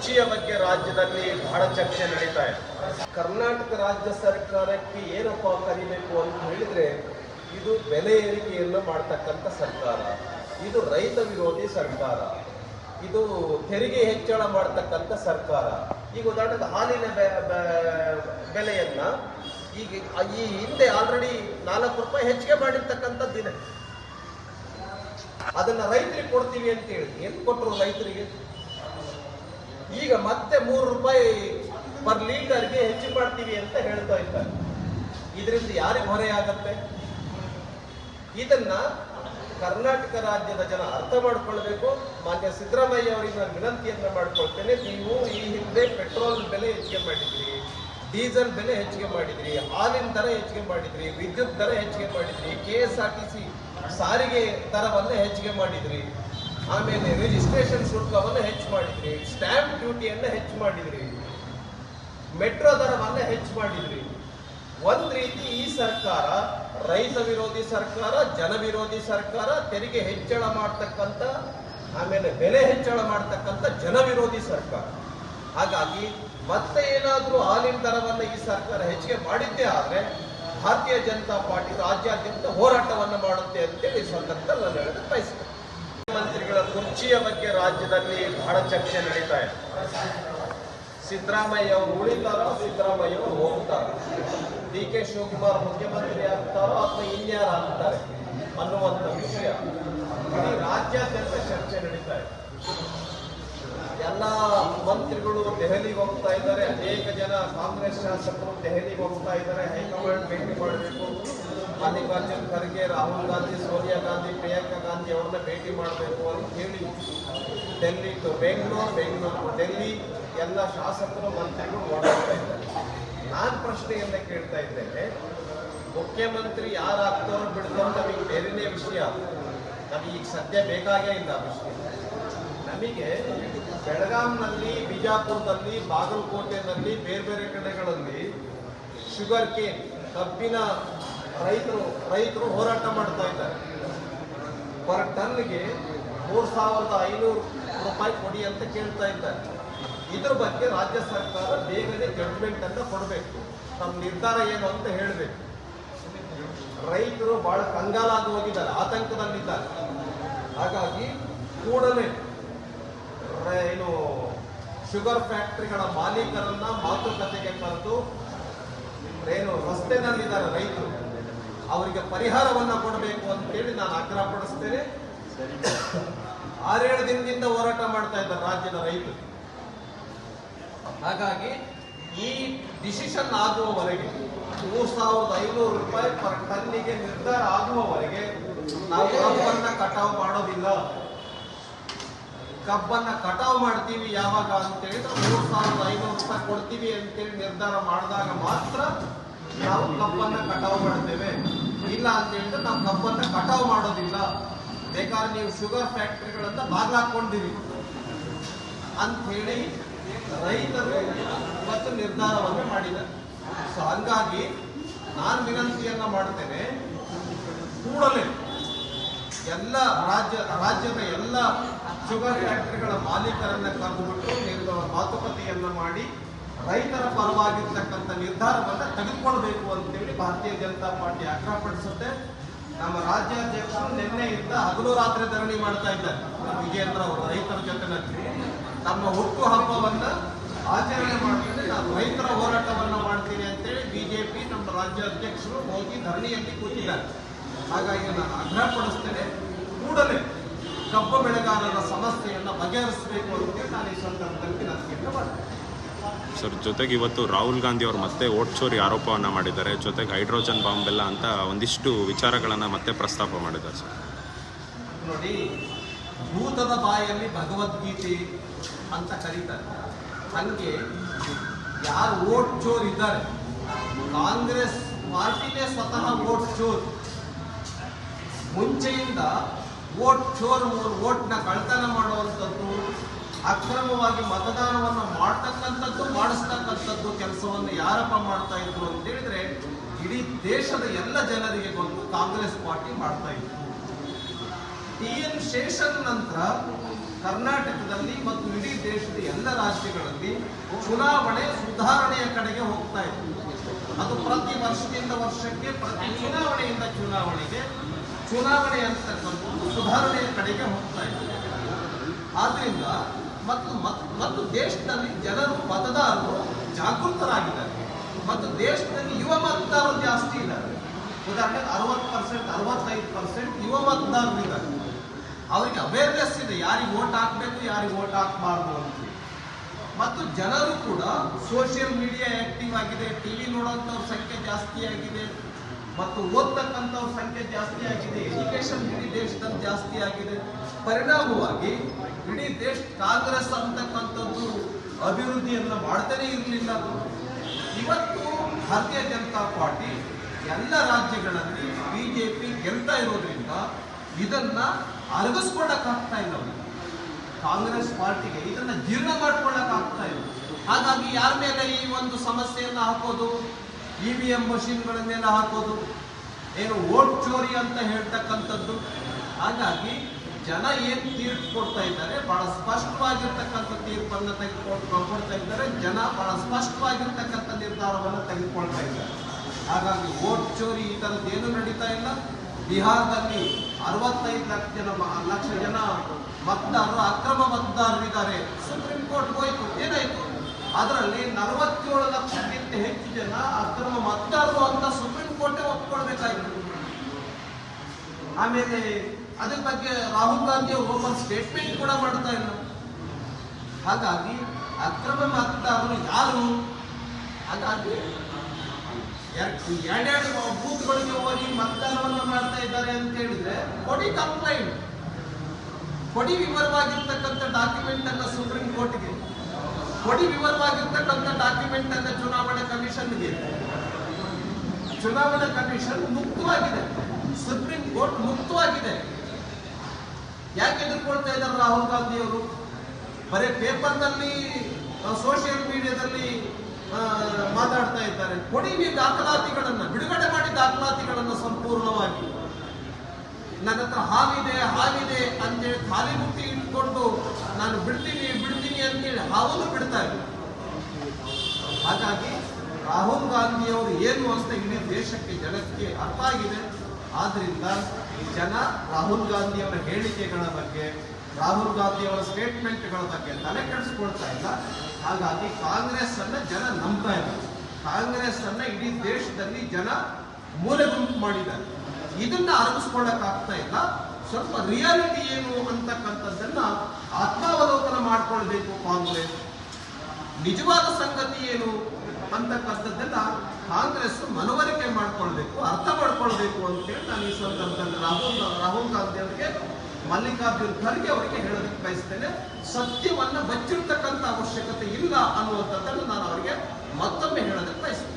ಕುರ್ಚಿಯ ಬಗ್ಗೆ ರಾಜ್ಯದಲ್ಲಿ ಬಹಳ ಚರ್ಚೆ ನಡೀತಾ ಇದೆ. ಕರ್ನಾಟಕ ರಾಜ್ಯ ಸರ್ಕಾರಕ್ಕೆ ಏನಪ್ಪ ಕರಿಬೇಕು ಅಂತ ಹೇಳಿದ್ರೆ ಇದು ಬೆಲೆ ಏರಿಕೆಯನ್ನು ಮಾಡ್ತಕ್ಕಂಥ ಸರ್ಕಾರ, ಇದು ರೈತ ವಿರೋಧಿ ಸರ್ಕಾರ, ಇದು ತೆರಿಗೆ ಹೆಚ್ಚಳ ಮಾಡ್ತಕ್ಕಂಥ ಸರ್ಕಾರ. ಈಗ ಉದಾಹರಣೆಗೆ ಹಾಲಿನ ಬೆಲೆಯನ್ನ ಈಗ ಈ ಹಿಂದೆ ಆಲ್ರೆಡಿ ನಾಲ್ಕು ರೂಪಾಯಿ ಹೆಚ್ಚಿಗೆ ಮಾಡಿರ್ತಕ್ಕಂಥದ್ದಿದೆ ಅದನ್ನ ರೈತರಿಗೆ ಕೊಡ್ತೀವಿ ಅಂತ ಹೇಳಿ, ಏನ್ ಕೊಟ್ಟರು ರೈತರಿಗೆ? ಈಗ ಮತ್ತೆ ಮೂರು ರೂಪಾಯಿ ಪರ್ ಲೀಟರ್ಗೆ ಹೆಚ್ಚು ಮಾಡ್ತೀವಿ ಅಂತ ಹೇಳ್ತಾ ಇದ್ದಾರೆ. ಇದರಿಂದ ಯಾರಿಗೆ ಹೊರೆ ಆಗತ್ತೆ? ಇದನ್ನ ಕರ್ನಾಟಕ ರಾಜ್ಯದ ಜನ ಅರ್ಥ ಮಾಡ್ಕೊಳ್ಬೇಕು. ಮಾನ್ಯ ಸಿದ್ದರಾಮಯ್ಯ ಅವರಿಗೆ ನಾನು ವಿನಂತಿಯನ್ನ ಮಾಡ್ಕೊಳ್ತೇನೆ. ನೀವು ಈ ಹಿಂದೆ ಪೆಟ್ರೋಲ್ ಬೆಲೆ ಹೆಚ್ಚಿಗೆ ಮಾಡಿದ್ರಿ ಡೀಸೆಲ್ ಬೆಲೆ ಹೆಚ್ಚಿಗೆ ಮಾಡಿದ್ರಿ, ಹಾಲಿನ ದರ ಹೆಚ್ಚಿಗೆ ಮಾಡಿದ್ರಿ, ವಿದ್ಯುತ್ ದರ ಹೆಚ್ಚಿಗೆ ಮಾಡಿದ್ರಿ K S R T C ಸಾರಿಗೆ ದರವನ್ನು ಹೆಚ್ಚಿಗೆ ಮಾಡಿದ್ರಿ. ಆಮೇಲೆ ರಿಜಿಸ್ಟ್ರೇಷನ್ ಶುಲ್ಕವನ್ನು ಹೆಚ್ಚು ಮಾಡಿದ್ರಿ. ಸ್ಟ್ಯಾಂಪ್ ಡ್ಯೂಟಿಯನ್ನು ಹೆಚ್ಚು ಮಾಡಿದ್ರಿ. ಮೆಟ್ರೋ ದರವನ್ನ ಹೆಚ್ಚು ಮಾಡಿದ್ರಿ. ಒಂದ್ ರೀತಿ ಈ ಸರ್ಕಾರ, ರೈತ ವಿರೋಧಿ ಸರ್ಕಾರ, ಜನ ವಿರೋಧಿ ಸರ್ಕಾರ ತೆರಿಗೆ ಹೆಚ್ಚಳ ಮಾಡ್ತಕ್ಕಂಥ ಆಮೇಲೆ ಬೆಲೆ ಹೆಚ್ಚಳ ಮಾಡ್ತಕ್ಕಂಥ ಜನ ವಿರೋಧಿ ಸರ್ಕಾರ. ಹಾಗಾಗಿ ಮತ್ತೆ ಏನಾದರೂ ಹಾಲಿನ ದರವನ್ನ ಈ ಸರ್ಕಾರ ಹೆಚ್ಚಿಗೆ ಮಾಡಿದ್ದೇ ಆದರೆ ಭಾರತೀಯ ಜನತಾ ಪಾರ್ಟಿ ರಾಜ್ಯಾದ್ಯಂತ ಹೋರಾಟವನ್ನ ಮಾಡುತ್ತೆ ಅಂತೇಳಿ ಸಂದರ್ಭದಲ್ಲಿ ನಾನು ಹೇಳೋದಕ್ಕೆ ಬಯಸ್ತೇನೆ. ಕುರ್ಚಿಯ ಬಗ್ಗೆ ರಾಜ್ಯದಲ್ಲಿ ಬಹಳ ಚರ್ಚೆ ನಡೀತಾ ಇದೆ. ಸಿದ್ದರಾಮಯ್ಯ ಅವರು ಉಳಿತಾರೋ, ಸಿದ್ದರಾಮಯ್ಯ ಅವರು ಹೋಗ್ತಾರೋ. ಡಿ ಕೆ ಶಿವಕುಮಾರ್ ಮುಖ್ಯಮಂತ್ರಿ ಆಗ್ತಾರೋ ಅಥವಾ ಇನ್ಯಾರು ಆಗ್ತಾರೆ ಅನ್ನುವಂಥ ವಿಷಯ. ಇಡೀ ರಾಜ್ಯಾದ್ಯಂತ ಚರ್ಚೆ ನಡೀತಾ ಇದೆ. ಎಲ್ಲ ಮಂತ್ರಿಗಳು ದೆಹಲಿಗೆ ಹೋಗ್ತಾ ಇದ್ದಾರೆ, ಅನೇಕ ಜನ ಕಾಂಗ್ರೆಸ್ ಶಾಸಕರು ದೆಹಲಿಗೆ ಹೋಗ್ತಾ ಇದ್ದಾರೆ, ಹೈಕಮಾಂಡ್ ಭೇಟಿ ಮಾಡಬೇಕು. ಮಲ್ಲಿಕಾರ್ಜುನ್ ಖರ್ಗೆ, ರಾಹುಲ್ ಗಾಂಧಿ, ಸೋನಿಯಾ ಗಾಂಧಿ, ಪ್ರಿಯಾಂಕಾ ಗಾಂಧಿ ಅವ್ರನ್ನ ಭೇಟಿ ಮಾಡಬೇಕು ಅಂತ ಹೇಳಿ ಡೆಲ್ಲಿ ಟು ಬೆಂಗಳೂರು ಬೆಂಗಳೂರು ಡೆಲ್ಲಿ ಎಲ್ಲ ಶಾಸಕರು ಮಂತ್ರಿಗಳು ಓಡಾಡ್ತಾ ಇದ್ದಾರೆ. ನಾನು ಪ್ರಶ್ನೆಯನ್ನ ಕೇಳ್ತಾ ಇದ್ದೇನೆ, ಮುಖ್ಯಮಂತ್ರಿ ಯಾರಾಗ್ತಾರೋ ಬಿಡ್ತಾರೋ ನಮಗೆ ಬೇರೆನೇ ವಿಷಯ. ನಮಗೆ ಈಗ ಸದ್ಯ ಬೇಕಾಗೇ ಇಲ್ಲ ವಿಷಯ. ನಮಗೆ ಬೆಳಗಾಂನಲ್ಲಿ, ಬಿಜಾಪುರದಲ್ಲಿ ಬಾಗಲಕೋಟೆನಲ್ಲಿ ಬೇರೆ ಬೇರೆ ಕಡೆಗಳಲ್ಲಿ ಶುಗರ್ ಕೇನ್ ಕಬ್ಬಿನ ರೈತರು ರೈತರು ಹೋರಾಟ ಮಾಡ್ತಾ ಇದ್ದಾರೆ. ಪರ್ ಟನ್ಗೆ ಮೂರು ಸಾವಿರದ ಐನೂರು ರೂಪಾಯಿ ಕೊಡಿ ಅಂತ ಕೇಳ್ತಾ ಇದ್ದಾರೆ. ಇದ್ರ ಬಗ್ಗೆ ರಾಜ್ಯ ಸರ್ಕಾರ ಬೇಗನೆ ಜಡ್ಜ್ಮೆಂಟ್ ಅನ್ನ ಕೊಡಬೇಕು. ತಮ್ಮ ನಿರ್ಧಾರ ಏನು ಅಂತ ಹೇಳಬೇಕು. ರೈತರು ಬಹಳ ಕಂಗಾಲಾಗಿ ಹೋಗಿದ್ದಾರೆ, ಆತಂಕದಲ್ಲಿದ್ದಾರೆ. ಹಾಗಾಗಿ ಕೂಡಲೇ ಏನು ಶುಗರ್ ಫ್ಯಾಕ್ಟರಿಗಳ ಮಾಲೀಕರನ್ನ ಮಾತುಕತೆಗೆ ಕರೆದು ಏನು ರಸ್ತೆನಲ್ಲಿದ್ದಾರೆ ರೈತರು, ಅವರಿಗೆ ಪರಿಹಾರವನ್ನ ಕೊಡಬೇಕು ಅಂತೇಳಿ ನಾನು ಆಗ್ರಹ ಪಡಿಸ್ತೇನೆ. ಆರೇಳು ದಿನದಿಂದ ಹೋರಾಟ ಮಾಡ್ತಾ ಇದ್ದಾರೆ ರಾಜ್ಯದ ರೈತರು. ಹಾಗಾಗಿ ಈ ಡಿಸಿಷನ್ ಆಗುವವರೆಗೆ ಮೂರು ಸಾವಿರದ ಐನೂರು ರೂಪಾಯಿ ಪರ್ ಟನ್ನಿಗೆ ನಿರ್ಧಾರ ಆಗುವವರೆಗೆ ನಾವು ಕಟಾವು ಮಾಡೋದಿಲ್ಲ. ಕಬ್ಬನ್ನ ಕಟಾವು ಮಾಡ್ತೀವಿ ಯಾವಾಗ ಅಂತ ಹೇಳಿದ್ರೆ ಮೂರ್ ಸಾವಿರದ ಐನೂರು ರೂಪಾಯಿ ಕೊಡ್ತೀವಿ ಅಂತೇಳಿ ನಿರ್ಧಾರ ಮಾಡಿದಾಗ ಮಾತ್ರ ನಾವು ಕಬ್ಬನ್ನ ಕಟಾವು ಮಾಡ್ತೇವೆ. ಇಲ್ಲ ಅಂತ ಹೇಳಿದ್ರೆ ನಾವು ಕಬ್ಬನ್ನ ಕಟಾವು ಮಾಡೋದಿಲ್ಲ. ಬೇಕಾದ್ರೆ ನೀವು ಶುಗರ್ ಫ್ಯಾಕ್ಟ್ರಿಗಳನ್ನ ಬಾಗ್ಲಾಕೊಂಡಿರಿ ಅಂತ ಹೇಳಿ ರೈತರು ಇವತ್ತು ನಿರ್ಧಾರವನ್ನು ಮಾಡಿದ್ದಾರೆ. ಸೊ ಹಂಗಾಗಿ ನಾನು ವಿನಂತಿಯನ್ನ ಮಾಡ್ತೇನೆ, ಕೂಡಲೇ ಎಲ್ಲ ರಾಜ್ಯ, ರಾಜ್ಯದ ಎಲ್ಲ ಶುಗರ್ ಫ್ಯಾಕ್ಟರಿಗಳ ಮಾಲೀಕರನ್ನ ಕರೆದುಬಿಟ್ಟು ನಿರ್ಧಾರ ಮಾತುಕತೆಯನ್ನ ಮಾಡಿ ರೈತರ ಪರವಾಗಿರ್ತಕ್ಕಂಥ ನಿರ್ಧಾರವನ್ನ ತೆಗೆದುಕೊಳ್ಬೇಕು ಅಂತೇಳಿ ಭಾರತೀಯ ಜನತಾ ಪಾರ್ಟಿ ಆಗ್ರಹಪಡಿಸುತ್ತೆ ನಮ್ಮ ರಾಜ್ಯಾಧ್ಯಕ್ಷರು ನಿನ್ನೆಯಿಂದ ಹಗಲು ರಾತ್ರಿ ಧರಣಿ ಮಾಡ್ತಾ ಇದ್ದಾರೆ. ವಿಜೇಂದ್ರ ಅವರು ರೈತರ ಜೊತೆನಲ್ಲಿ ನಮ್ಮ ಹುಟ್ಟು ಹಬ್ಬವನ್ನ ಆಚರಣೆ ಮಾಡ್ತೀನಿ ನಾನು ರೈತರ ಹೋರಾಟವನ್ನ ಮಾಡ್ತೀನಿ ಅಂತೇಳಿ ಬಿಜೆಪಿ ನಮ್ಮ ರಾಜ್ಯಾಧ್ಯಕ್ಷರು ಹೋಗಿ ಧರಣಿಯಲ್ಲಿ ಕೂತಿದ್ದಾರೆ. ಹಾಗಾಗಿ ನಾನು ಆಗ್ರಹಪಡಿಸ್ತೇನೆ. ಕೂಡಲೇ ಕಬ್ಬು ಬೆಳೆಗಾರರ ಸಮಸ್ಯೆಯನ್ನು ಬಗೆಹರಿಸಬೇಕು ಅಂತ ನಾನು ಈ ಸಂದರ್ಭದಲ್ಲಿ ವಿನಂತಿಯನ್ನು ಮಾಡ್ತೇನೆ ಸರ್ ಜೊತೆಗೆ ಇವತ್ತು ರಾಹುಲ್ ಗಾಂಧಿ ಅವರು ಮತ್ತೆ ಓಟ್ ಚೋರಿ ಆರೋಪವನ್ನ ಮಾಡಿದ್ದಾರೆ. ಜೊತೆಗೆ ಹೈಡ್ರೋಜನ್ ಬಾಂಬ್ ಎಲ್ಲ ಅಂತ ಒಂದಿಷ್ಟು ವಿಚಾರಗಳನ್ನ ಮತ್ತೆ ಪ್ರಸ್ತಾಪ ಮಾಡಿದ್ದಾರೆ ಸರ್. ನೋಡಿ ಭೂತದ ಬಾಯಲ್ಲಿ ಭಗವದ್ಗೀತೆ ಅಂತ ಕರೀತಾರೆ. ಹಂಗೆ ಯಾರು ಓಟ್ ಚೋರ್ ಇದ್ದಾರೆ? ಕಾಂಗ್ರೆಸ್ ಪಾರ್ಟಿನೇ ಸ್ವತಃ ಓಟ್ ಚೋರ್. ಮುಂಚೆಯಿಂದ ವೋಟ್ ಚೋರ್ ವೋಟ್ನ ಕಳ್ತನ ಮಾಡುವಂಥದ್ದು, ಅಕ್ರಮವಾಗಿ ಮತದಾನವನ್ನು ಮಾಡ್ತಕ್ಕಂಥದ್ದು, ಮಾಡಿಸ್ತಕ್ಕಂಥದ್ದು ಕೆಲಸವನ್ನು ಯಾರಪ್ಪ ಮಾಡ್ತಾ ಇದ್ರು ಅಂತ ಹೇಳಿದ್ರೆ, ಇಡೀ ದೇಶದ ಎಲ್ಲ ಜನರಿಗೆ ಬಂದು ಕಾಂಗ್ರೆಸ್ ಪಾರ್ಟಿ ಮಾಡ್ತಾ ಇತ್ತು ಟಿ ಎನ್ ಶೇಷನ್ ನಂತರ ಕರ್ನಾಟಕದಲ್ಲಿ ಮತ್ತು ಇಡೀ ದೇಶದ ಎಲ್ಲ ರಾಜ್ಯಗಳಲ್ಲಿ ಚುನಾವಣೆ ಸುಧಾರಣೆಯ ಕಡೆಗೆ ಹೋಗ್ತಾ ಇತ್ತು. ಅದು ಪ್ರತಿ ವರ್ಷದಿಂದ ವರ್ಷಕ್ಕೆ, ಪ್ರತಿ ಚುನಾವಣೆಯಿಂದ ಚುನಾವಣೆಗೆ ಚುನಾವಣೆ ಅಂತಕ್ಕಂಥದ್ದು ಸುಧಾರಣೆಯ ಕಡೆಗೆ ಹೋಗ್ತಾ ಇದೆ ಆದ್ರಿಂದ ಮತ್ತು ಮತ್- ಮತ್ತು ದೇಶದಲ್ಲಿ ಜನರು, ಮತದಾರರು ಜಾಗೃತರಾಗಿದ್ದಾರೆ. ಮತ್ತು ದೇಶದಲ್ಲಿ ಯುವ ಮತದಾರರು ಜಾಸ್ತಿ ಇದ್ದಾರೆ. ಉದಾಹರಣೆಗೆ ಅರವತ್ತು ಪರ್ಸೆಂಟ್ ಅರವತ್ತೈದು ಪರ್ಸೆಂಟ್ ಯುವ ಮತದಾರರು ಇದ್ದಾರೆ. ಅವರಿಗೆ ಅವೇರ್ನೆಸ್ ಇದೆ, ಯಾರಿಗೆ ಓಟ್ ಹಾಕಬೇಕು, ಯಾರಿಗೆ ಓಟ್ ಹಾಕಬಾರ್ದು ಅಂತ. ಮತ್ತು ಜನರು ಕೂಡ ಸೋಷಿಯಲ್ ಮೀಡಿಯಾ ಆಕ್ಟಿವ್ ಆಗಿದೆ ಟಿವಿ ನೋಡೋಂಥವ್ರ ಸಂಖ್ಯೆ ಜಾಸ್ತಿ ಆಗಿದೆ. ಮತ್ತು ಓದ್ತಕ್ಕಂಥವ್ರ ಸಂಖ್ಯೆ ಜಾಸ್ತಿ ಆಗಿದೆ ಎಜುಕೇಶನ್ ಇಡೀ ದೇಶದಲ್ಲಿ ಜಾಸ್ತಿ ಆಗಿದೆ. ಪರಿಣಾಮವಾಗಿ ಇಡೀ ದೇಶ ಕಾಂಗ್ರೆಸ್ ಅಂತಕ್ಕಂಥದ್ದು ಅಭಿವೃದ್ಧಿಯನ್ನು ಮಾಡ್ತಾನೆ ಇರಲಿಲ್ಲ. ಇವತ್ತು ಭಾರತೀಯ ಜನತಾ ಪಾರ್ಟಿ ಎಲ್ಲ ರಾಜ್ಯಗಳಲ್ಲಿ ಬಿಜೆಪಿ ಗೆಲ್ತಾ ಇರೋದ್ರಿಂದ ಇದನ್ನ ಅರಗಿಸ್ಕೊಳ್ಳಕ್ಕಾಗ್ತಾ ಇಲ್ಲ. ಕಾಂಗ್ರೆಸ್ ಪಾರ್ಟಿಗೆ ಇದನ್ನ ಜೀರ್ಣ ಮಾಡ್ಕೊಳ್ಳಕ್ ಆಗ್ತಾ ಇಲ್ಲ. ಹಾಗಾಗಿ ಯಾರ ಮೇಲೆ ಈ ಒಂದು ಸಮಸ್ಯೆಯನ್ನ ಹಾಕೋದು? ಇ ವಿ ಎಂ ಮಷಿನ್ಗಳನ್ನೆಲ್ಲ ಹಾಕೋದು. ಏನು ಓಟ್ ಚೋರಿ ಅಂತ ಹೇಳ್ತಕ್ಕಂಥದ್ದು. ಹಾಗಾಗಿ ಜನ ಏನು ತೀರ್ಪು ಕೊಡ್ತಾ ಇದ್ದಾರೆ, ಬಹಳ ಸ್ಪಷ್ಟವಾಗಿರ್ತಕ್ಕಂಥ ತೀರ್ಪನ್ನ ತೆಗೆದುಕೊಂಡು ಕೊಡ್ತಾ ಇದ್ದಾರೆ. ಜನ ಬಹಳ ಸ್ಪಷ್ಟವಾಗಿರ್ತಕ್ಕಂಥ ನಿರ್ಧಾರವನ್ನು ತೆಗೆದುಕೊಳ್ತಾ ಇದ್ದಾರೆ. ಹಾಗಾಗಿ ಓಟ್ ಚೋರಿ ಈ ಥರದ್ದೇನು ನಡೀತಾ ಇಲ್ಲ. ಬಿಹಾರದಲ್ಲಿ ಅರವತ್ತೈದು ಲಕ್ಷ ಜನ ಲಕ್ಷ ಜನ ಮತದಾರರು, ಅಕ್ರಮ ಮತದಾರರಿದ್ದಾರೆ. ಸುಪ್ರೀಂ ಕೋರ್ಟ್ ಅದರಲ್ಲಿ ನಲವತ್ತೇಳು ಲಕ್ಷಕ್ಕಿಂತ ಹೆಚ್ಚು ಜನ ಅಕ್ರಮ ಮತದಾರರು ಅಂತ ಸುಪ್ರೀಂ ಕೋರ್ಟ್ ಒಪ್ಕೊಳ್ಬೇಕಾಯ್ತು ಆಮೇಲೆ ಅದ್ರ ಬಗ್ಗೆ ರಾಹುಲ್ ಗಾಂಧಿ ಓಪನ್ ಸ್ಟೇಟ್ಮೆಂಟ್ ಕೂಡ ಮಾಡ್ತಾ ಇಲ್ಲ. ಹಾಗಾಗಿ ಅಕ್ರಮ ಮತದಾರರು ಯಾರು? ಹಾಗಾಗಿ ಎರ್- ಎರಡೆರಡು ಬೂತ್ಗಳಿಗೆ ಹೋಗಿ ಮತದಾನವನ್ನು ಮಾಡ್ತಾ ಇದ್ದಾರೆ ಅಂತ ಹೇಳಿದ್ರೆ ಕೊಡಿ ಕಂಪ್ಲೈಂಟ್ ಕೊಡಿ ವಿವರವಾಗಿರ್ತಕ್ಕಂಥ ಡಾಕ್ಯುಮೆಂಟ್ ಅನ್ನ ಸುಪ್ರೀಂ ಕೋರ್ಟ್ಗೆ. ಕೊಡಿ ವಿವರವಾಗಿರ್ತಕ್ಕಂಥ ಡಾಕ್ಯುಮೆಂಟ್ ಅನ್ನ ಚುನಾವಣಾ ಕಮಿಷನ್ಗೆ. ಚುನಾವಣಾ ಕಮಿಷನ್ ಮುಕ್ತವಾಗಿದೆ. ಸುಪ್ರೀಂ ಕೋರ್ಟ್ ಮುಕ್ತವಾಗಿದೆ. ಯಾಕೆ ಎದುರ್ಕೊಳ್ತಾ ಇದ್ದಾರೆ ರಾಹುಲ್ ಗಾಂಧಿ ಅವರು ಬರೀ ಪೇಪರ್ನಲ್ಲಿ ಸೋಷಿಯಲ್ ಮೀಡಿಯಾದಲ್ಲಿ ಮಾತಾಡ್ತಾ ಇದ್ದಾರೆ. ಕೊಡಿ ದಾಖಲಾತಿಗಳನ್ನು, ಬಿಡುಗಡೆ ಮಾಡಿ ದಾಖಲಾತಿಗಳನ್ನು ಸಂಪೂರ್ಣವಾಗಿ. ನನ್ನ ಹತ್ರ ಹಾವಿದೆ ಹಾವಿದೆ ಅಂತೇಳಿ ಖಾಲಿ ಮುಟ್ಟಿ ಇಟ್ಕೊಂಡು ನಾನು ಬಿಡ್ತೀನಿ ಬಿಡ್ತೀನಿ ಅಂತೇಳಿ ಹಾವನ್ನು ಬಿಡ್ತಾ ಇದ್ದೆ. ಹಾಗಾಗಿ ರಾಹುಲ್ ಗಾಂಧಿ ಅವರು ಏನು ಅಂತ ಇಡೀ ದೇಶಕ್ಕೆ, ಜನಕ್ಕೆ ಅರ್ಥ ಆಗಿದೆ. ಆದ್ರಿಂದ ಜನ ರಾಹುಲ್ ಗಾಂಧಿಯವರ ಹೇಳಿಕೆಗಳ ಬಗ್ಗೆ, ರಾಹುಲ್ ಗಾಂಧಿಯವರ ಸ್ಟೇಟ್ಮೆಂಟ್ಗಳ ಬಗ್ಗೆ ತಲೆ ಕೆಡಿಸ್ಕೊಳ್ತಾ ಇಲ್ಲ. ಹಾಗಾಗಿ ಕಾಂಗ್ರೆಸ್ ಅನ್ನ ಜನ ನಂಬ್ತಾ ಇದ್ದಾರೆ. ಕಾಂಗ್ರೆಸ್ ಅನ್ನ ಇಡೀ ದೇಶದಲ್ಲಿ ಜನ ಮೂಲೆ ಗುಂಪು ಮಾಡಿದ್ದಾರೆ. ಇದನ್ನ ಅರಗಿಸ್ಕೊಳ್ಳಕ್ ಆಗ್ತಾ ಇಲ್ಲ. ಸ್ವಲ್ಪ ರಿಯಾಲಿಟಿ ಏನು ಅಂತಕ್ಕಂಥದ್ದನ್ನ ಆತ್ಮಾವಲೋಕನ ಮಾಡ್ಕೊಳ್ಬೇಕು ಕಾಂಗ್ರೆಸ್. ನಿಜವಾದ ಸಂಗತಿ ಏನು ಅಂತಕ್ಕಂಥದ್ದನ್ನ ಕಾಂಗ್ರೆಸ್ ಮನವರಿಕೆ ಮಾಡ್ಕೊಳ್ಬೇಕು, ಅರ್ಥ ಮಾಡ್ಕೊಳ್ಬೇಕು ಅಂತೇಳಿ ನಾನು ಈ ಸಂದರ್ಭದಲ್ಲಿ ರಾಹುಲ್ ರಾಹುಲ್ ಗಾಂಧಿ ಅವರಿಗೆ, ಮಲ್ಲಿಕಾರ್ಜುನ್ ಖರ್ಗೆ ಅವರಿಗೆ ಹೇಳೋದಕ್ಕೆ ಬಯಸ್ತೇನೆ. ಸತ್ಯವನ್ನ ಬಚ್ಚಿರ್ತಕ್ಕಂಥ ಅವಶ್ಯಕತೆ ಇಲ್ಲ ಅನ್ನುವಂಥದ್ದನ್ನು ನಾನು ಅವರಿಗೆ ಮತ್ತೊಮ್ಮೆ ಹೇಳೋದಕ್ಕೆ ಬಯಸ್ತೇನೆ.